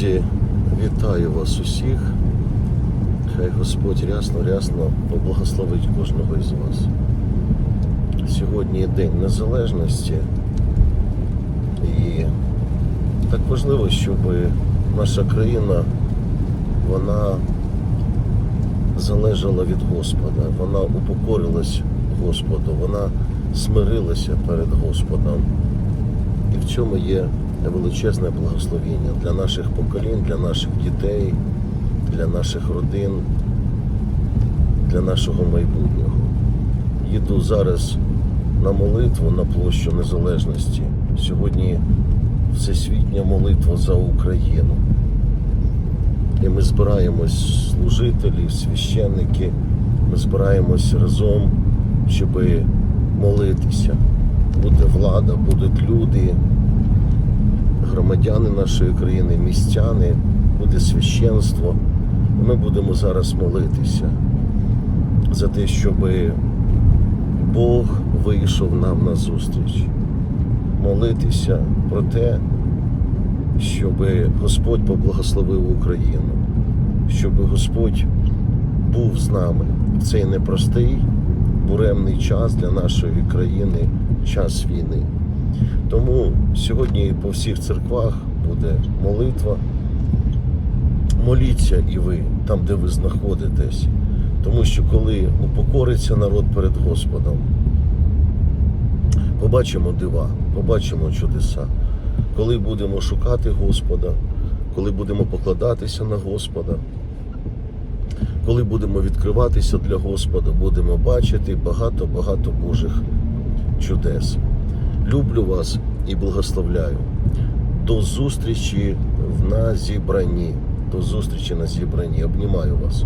Друзі, вітаю вас усіх. Хай Господь рясно, рясно поблагословить кожного із вас. Сьогодні День Незалежності. І так важливо, щоб наша країна вона залежала від Господа, вона упокорилась Господу, вона смирилася перед Господом. І в цьому є величезне благословіння для наших поколінь, для наших дітей, для наших родин, для нашого майбутнього. Їду зараз на молитву на площу Незалежності. Сьогодні всесвітня молитва за Україну. І ми збираємось служителі, священники, ми збираємось разом, щоб молитися. Буде влада, будуть люди, громадяни нашої країни, містяни, буде священство. Ми будемо зараз молитися за те, щоб Бог вийшов нам на зустріч. Молитися про те, щоб Господь поблагословив Україну, щоб Господь був з нами в цей непростий буремний час для нашої країни, час війни. Тому сьогодні по всіх церквах буде молитва. Моліться і ви там, де ви знаходитесь. Тому що коли упокориться народ перед Господом, побачимо дива, побачимо чудеса. Коли будемо шукати Господа, коли будемо покладатися на Господа, коли будемо відкриватися для Господа, будемо бачити багато-багато Божих чудес. Люблю вас і благословляю. До зустрічі на зібранні. До зустрічі на зібранні. Обнімаю вас.